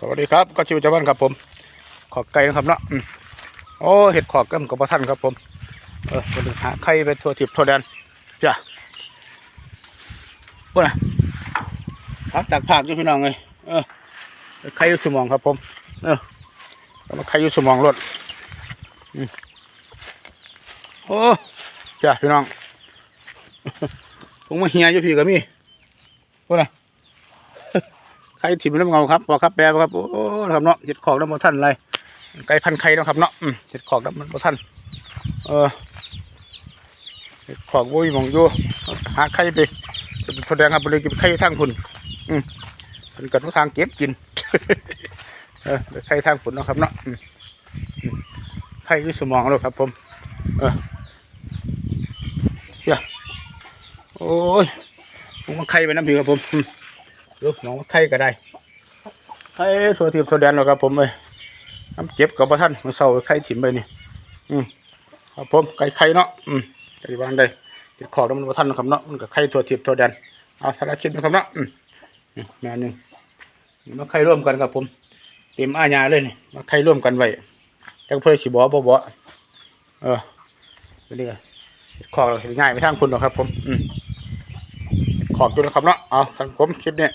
สวัสดีครับก็ชิวจ้าบ้านครับผมขอไก่นะครับเนาะโอ้เห็ดขอกเกิมกับพระท่านครับผมเออมาดูหาไข่ไปทั่วทิพย์ทั่วแดนจ้ะพูดนะพักจากภาคด้วยพี่น้องเลยเออไข่อยุสมองครับผม เออแล้วมาไข่อยุสมองรถโอ้จ้ะพี่น้องผมมาเฮียอยู่พี่กับมี่พูดนะ ไข่ถิ่มน้ำเงาครับบอครับแปลบ่ครับ โอ้ครับเนาะเห็ดขอกน้ำมันท่านอะไรไก่พันไข่นะครับเนาะเห็ดขอกน้ำมันท่านเออเห็ดขอกโว้ยมองอยู่หาไข่ไปแสดงครับไปเลยก็บไข่ทางคุณอืมเป็นกันว่าทางเก็บกินเออไปไข่ทางฝุ่นเนาะครับเนาะอืมไข่อยี่สมองเลยครับ ผม เออเฮียโอ้ยผมไข่ไปน้ำผีครับผมอืม ลูกน้องไข่ก็ได้ไข่ถั่วทิพย์ถั่วแดนหรอกครับผมเลยน้ำเจ็บกับพระท่านมาเศร้าไข่ถิ่มไปนี่อืมครับผมไก่ไข่เนาะอืมไก่บ้านได้ติดขอบแล้วมันพระท่านนะครับเนาะมันกับไข่ถั่วทิพย์ถั่วแดนเอาสารคิดนะครับเนาะอืมแม่หนึ่งมาไข่ร่วมกันครับผม เต็มอาญาเลยนี่มาไข่ร่วมกันไว้จังเพื่อสิบ่บ่บ่เออไปเรื่อยขอบเราสิง่ายไปทางคุณหรอกครับ ผม อืมขอบคุณนะครับเนาะเอาครับผมคลิปเนี้ย